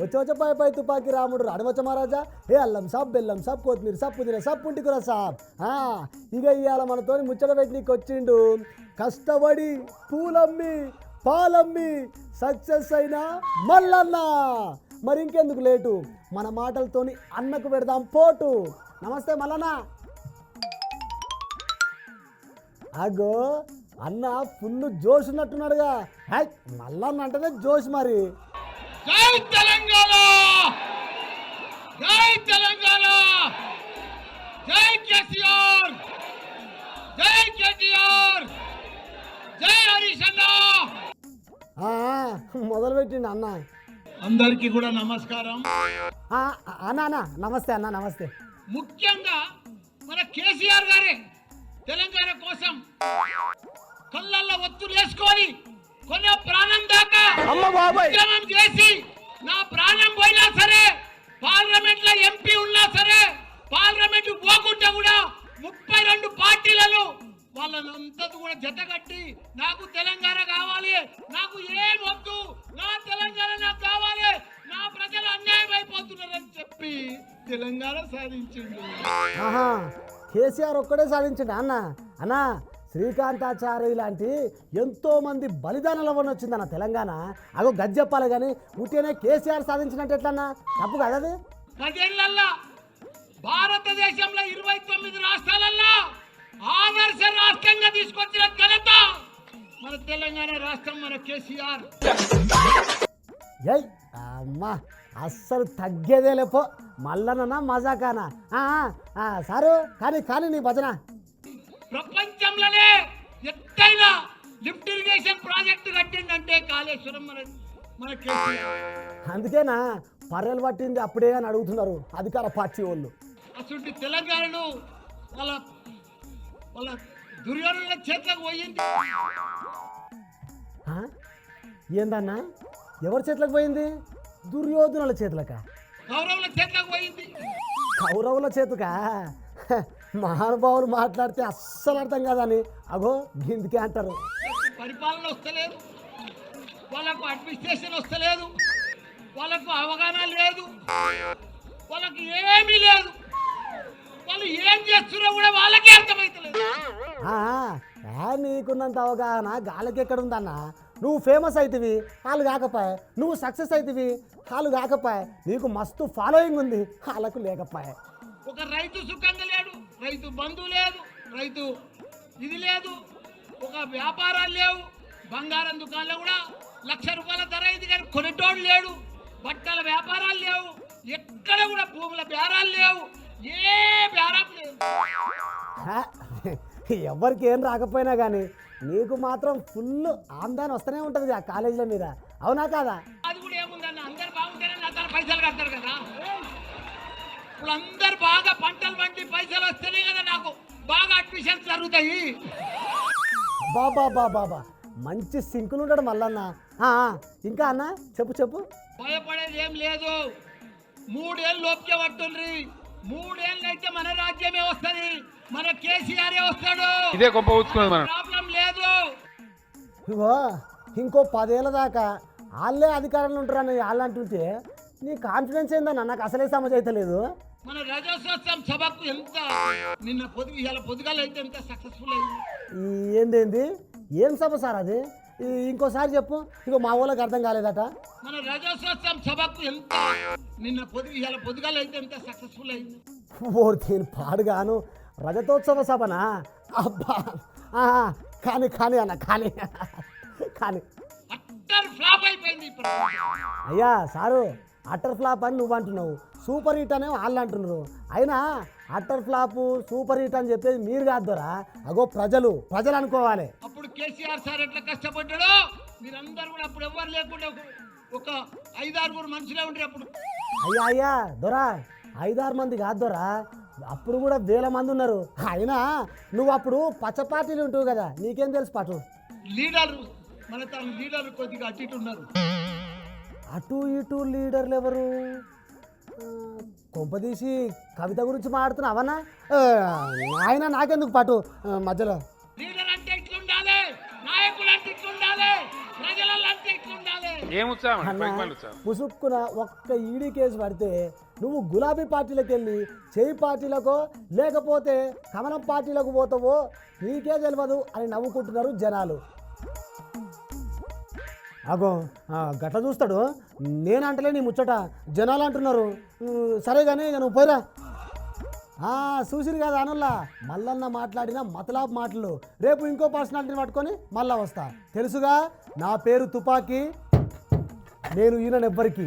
వచ్చే వచ్చే పై పై తుపాకి రాముడు రాడవచ్చ మహారాజా? ఏ అల్లం సాబ్ బెల్లం సాబ్ కొత్తిమీర సాబ్ పుదీనా సాబ్ పుంటికూర సాబ్. ఆ, ఇక ఇవాళ మనతోని ముచ్చట పెట్టినీకి వచ్చిండు. కష్టపడి పూలమ్మి పాలమ్మి సక్సెస్ అయిన మల్లన్న. మరి ఇంకెందుకు లేటు? మన మాటలతోని అన్నకు పెడదాం పోటు. నమస్తే మల్లన్న. అగో అన్న ఫుల్ జోష్ ఉన్నట్టున్నాడుగా. హ్యాక్ మల్లన్న అంటేనే జోష్ మరి. జై తెలంగాణ! జై తెలంగాణ! జై కేసీఆర్! జై కేటీఆర్! జై హరీష్ అన్న! ఆ, మొదలు పెట్టిండు అన్న. అందరికీ కూడా నమస్కారం. అన్న అన్న నమస్తే అన్న నమస్తే. ముఖ్యంగా మన కేసీఆర్ గారే తెలంగాణ కోసం కళ్ళల్లో ఒత్తులు వేసుకొని కొన్న ప్రాణం దాకా ఉద్యమం చేసి నా ప్రాణం పోయినా సరే పార్లమెంట్లో ఎంపీ ఉన్నా సరే పార్లమెంట్ పోకుండా కూడా ముప్పై రెండు పార్టీలను వాళ్ళనంతా కూడా జతగట్టి నాకు తెలంగాణ కావాలి నాకు ఏం వద్దు నా తెలంగాణ నాకు కావాలి నా ప్రజలు అన్యాయం అయిపోతున్నారని చెప్పి తెలంగాణ సాధించిండు. కేసీఆర్ ఒక్కడే సాధించండి. అన్న అన్న శ్రీకాంతాచార్య లాంటి ఎంతో మంది బలిదానాల వల్ల వచ్చిందన్న తెలంగాణ. అగో గది చెప్పాలి కానీ ఉట్టినే కేసీఆర్ సాధించినట్టు ఎట్లన్నా? తప్పు కదా అది? పదేళ్ళల్లా భారతదేశంలో ఇరవై తొమ్మిది రాష్ట్రాలల్లో ఆదర్శ రాష్ట్రంగా తీసుకొచ్చిన ఘనత మన తెలంగాణ రాష్ట్రం మన కేసీఆర్. ఏయ్ అమ్మా అస్సలు తగ్గేదే లేపో. మల్లనన్నా మజాకానా? సారు కానీ కానీ నీ భజన. ప్రపంచంలోనే ఎత్తైన లిఫ్ట్ ఇరిగేషన్ ప్రాజెక్టు కట్టిందంటే కాళేశ్వరం మన మన అందుకేనా? పర్రెలు పట్టింది అప్పుడే అని అడుగుతున్నారు అధికార పార్టీ వాళ్ళు. అసలు తెలంగాణను వాళ్ళ వాళ్ళ దుర్యోధన చేతులకు పోయింది? ఏందన్నా? ఎవరి చేతులకు పోయింది? దుర్యోధనుల చేతులక? కౌరవుల చేతులకు పోయింది. కౌరవుల చేతుకా? మహానుభావులు మాట్లాడితే అస్సలు అర్థం కాదని అగో గిందికే అంటారు. పరిపాలన వస్తలేదు. వాళ్ళకు అడ్మినిస్ట్రేషన్ వస్తలేదు. వాళ్ళకు అవగాహన లేదు. వాళ్ళకి ఏమీ లేదు. వాళ్ళు ఏం చేస్తున్నారో కూడా వాళ్ళకే ఏ నీకున్నంత అవగాహన గాలికి ఎక్కడ ఉందన్న? నువ్వు ఫేమస్ అవుతివి వాళ్ళు కాకపోయే. నువ్వు సక్సెస్ అవుతివి వాళ్ళు కాకపోయే. నీకు మస్తు ఫాలోయింగ్ ఉంది వాళ్ళకు లేకపోయే. ఒక రైతు సుఖంగా రైతు బంధు లేదు రైతు ఇది లేదు ఒక వ్యాపారాలు లేవు. బంగారం దుకాణంలో కూడా లక్ష రూపాయల ధర ఇది కానీ కొనేటోడు లేడు. బట్టల వ్యాపారాలు లేవు ఎక్కడ కూడా భూముల బేరాలు లేవు. ఏ బేరం లేదు ఎవరికి ఏం రాకపోయినా కానీ నీకు మాత్రం ఫుల్ ఆందాన్ని వస్తూనే ఉంటుంది ఆ కాలేజీల మీద. అవునా కాదా? అది కూడా ఏముందన్న? అందరు బాగుంటేనే నా తన పైసలు కడతారు కదా. ఇప్పుడు అందరు బాగా పంటలు పండి పైసలు వస్తేనే కదా నాకు బాగా అడ్మిషన్స్ జరుగుతాయి. బాబా బాబా బాబా మంచి సింకులు ఉంటాడు మల్లన్న ఇంకా అన్న చెప్పు చెప్పు. భయపడేది ఏం లేదు. మూడేళ్ళు లోపుకే పట్టుండ్రి మూడేళ్ళు అయితే మన రాజ్యమే వస్తది. మన కేసీఆర్ వస్తాడు. ఇదే గొప్ప ప్రాబ్లం లేదు. ఇగో ఇంకో పదేళ్ళ దాకా వాళ్ళే అధికారంలో ఉంటారని వాళ్ళు అంటుంటే నీ కాన్ఫిడెన్స్ ఏందన్న నాకు అసలే సమజ్ అయితే లేదు మన రజోత్సవం సభకు ఎంత నిన్న పొద్దు ఇవాళ పొద్దుగాల అయితే ఎంత సక్సెస్ఫుల్ అయింది? ఏందేంది? ఏం సభ సార్ అది? ఈ ఇంకోసారి చెప్పు. ఇగో మా వాళ్ళకి అర్థం కాలేదట. మన రజోత్సవం సభకు ఎంత నిన్న పొద్దు ఇవాళ పొద్దుగాల అయితే ఎంత సక్సెస్ఫుల్ అయింది? ఓ దీని పాడుగాను రజతోత్సవ సభనా? అబ్బా. ఆ, కానీ కానీ అన్న కానీ. కానీ. అట్టర్ ఫ్లాప్ అయిపోయింది ఇప్పుడు. అయ్యా సారు. అట్టర్ ఫ్లాప్ అని నువ్వు అంటున్నావు. సూపర్ హిట్ అనే వాళ్ళు అంటున్నారు. అయినా అట్టర్ ఫ్లాప్ సూపర్ హిట్ అని చెప్పేది మీరు కాదు దొరా. అగో ప్రజలు ప్రజలు అనుకోవాలి. అప్పుడు కేసీఆర్ సార్ ఎట్లా కష్టపడ్డాడో మీరందరూ కూడా అప్పుడు ఎవ్వరు లేకుండా ఒక- ఐదారుగురు మనుషులే ఉండే అప్పుడు. అయ్యా అయ్యా దొరా ఐదారు మంది కాదు దొరా. అప్పుడు కూడా వేల మంది ఉన్నారు. అయినా నువ్వు అప్పుడు పచ్చ పార్టీలు ఉంటావు కదా నీకేం తెలుసు పాటు? లీడర్ మన తన లీడర్ కొద్దిగా అటు ఇటు ఉన్నారు. అటు ఇటు లీడర్లు ఎవరు? కొంపదీసి కవిత గురించి మాట్లాడుతున్నావన్నా ఆయన నాకెందుకు పాటు మధ్యలో? పుసుక్కున ఒక్క ఈడీ కేసు పడితే నువ్వు గులాబీ పార్టీలకు వెళ్ళి చేయి పార్టీలకో లేకపోతే కమలం పార్టీలకు పోతావో నీకే తెలియదు అని నవ్వుకుంటున్నారు జనాలు. అగో గట్ల చూస్తాడు. నేనంటలే నీ ముచ్చట. జనాలు అంటున్నారు. సరే కానీ నువ్వు పోయిరా. చూసిరు కదా అనుల్లా మల్లన్న మాట్లాడిన మతలాబ్ మాటలు. రేపు ఇంకో పర్సనాలిటీని పట్టుకొని మళ్ళా వస్తా. తెలుసుగా? నా పేరు తుపాకీ. నేను ఈయనెవ్వరికి